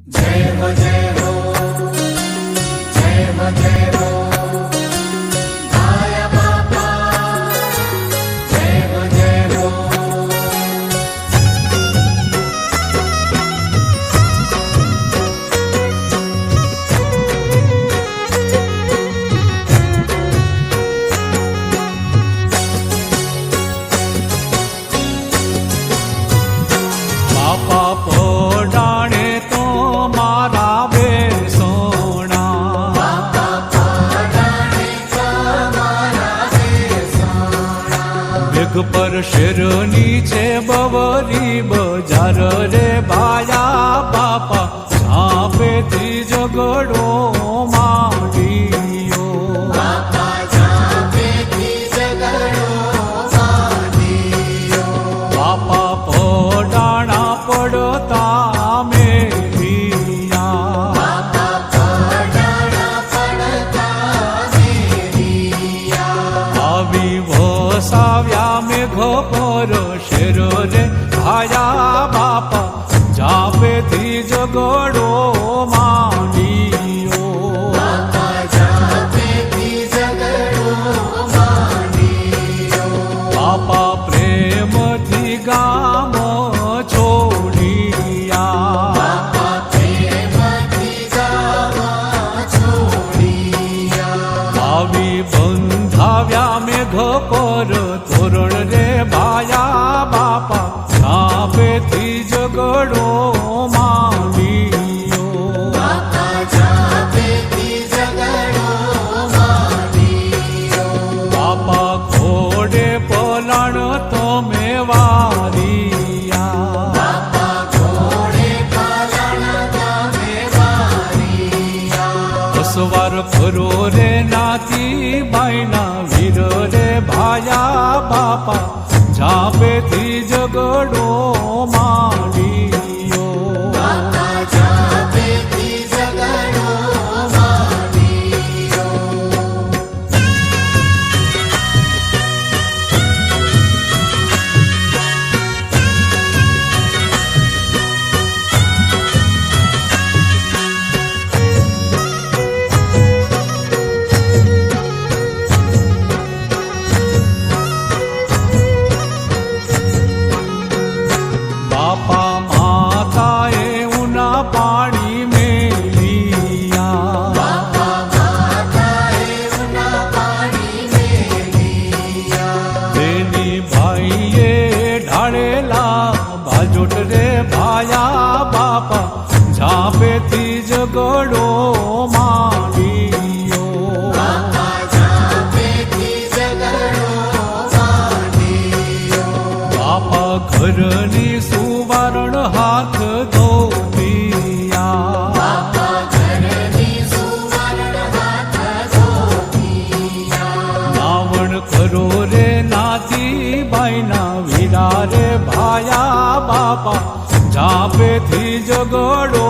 जय हो जय ઢગ પર શેરની છે બવરી બજાર રે બાયા બાપા આપેથી જગડો કરો રે આયા વિરોધે નાતી બાયના વિરોધે ભાયા બાપા જાપેથી જગડો 啊呀。জগড়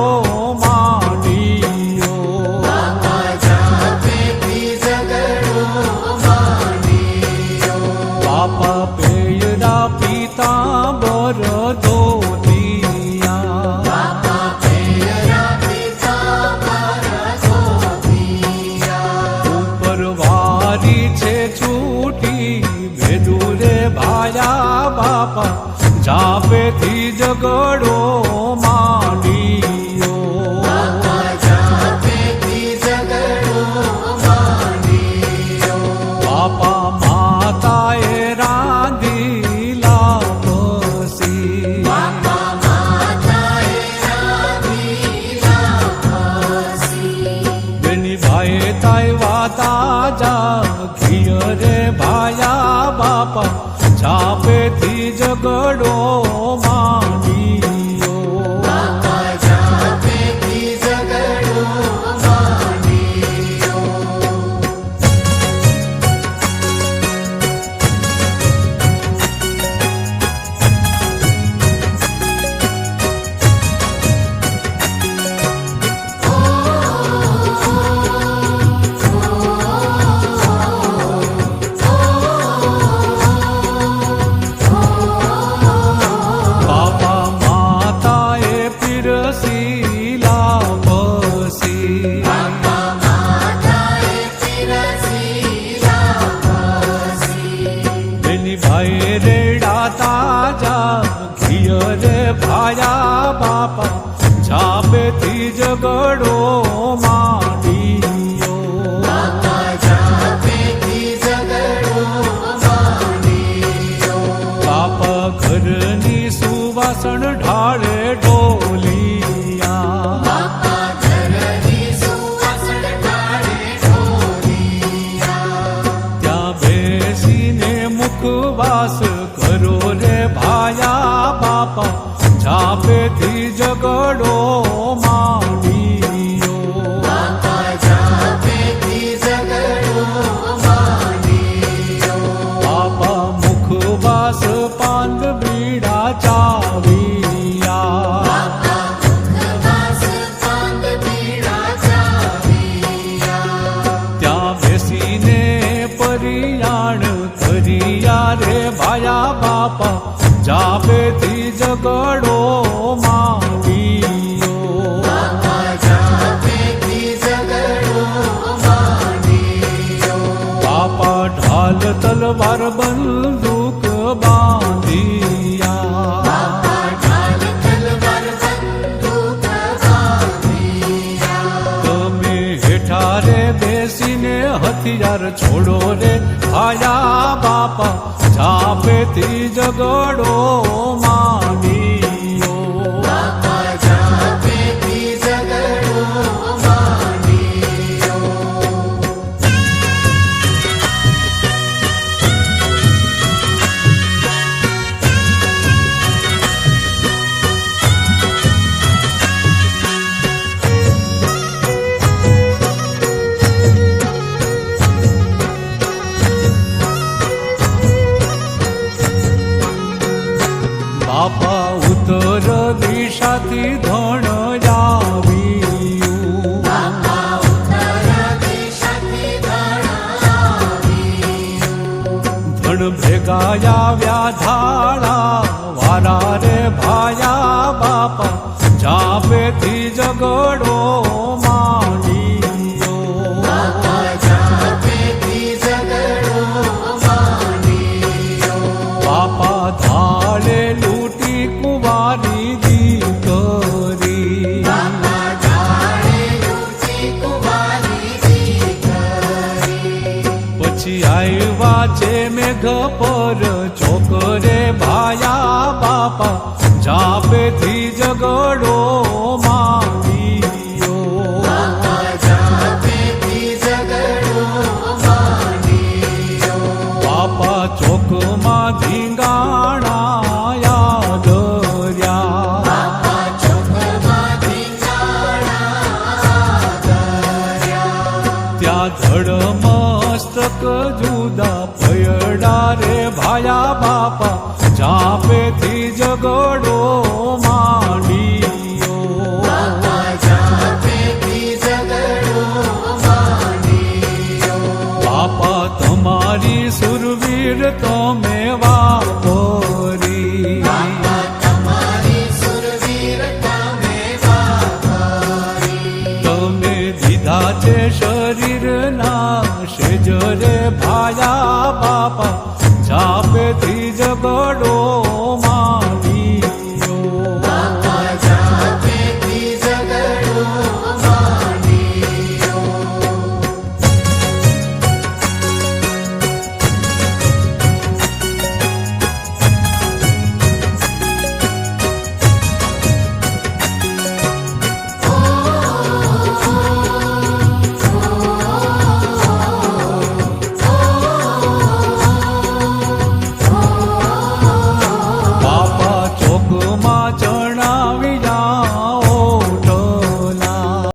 કરો રે ભાયા બાપા જાપેથી જગડો માંડીયો બેસીને યાર છોડો રે. ભાયા બાપા જાપેથી જગડો માંડીયો દિશાથી ધણ આવ્યું ધણ ભેગા આવ્યા ધાળા વારા રે ભાયા બાપા જાપેથી ઝઘડો મેઘ પર છોકરે ભાયા બાપા જાપેથી જગડો ચોકમાં ધીંગાણા યાદ ત્યાં ધડ મસ્તક જુદા ભાયા બાપા જાપેથી જગડો બાપા તમારી સુરવીર તમે વાપરી તમે દીધા છે શરીરના સેજ રે ભાયા બાપા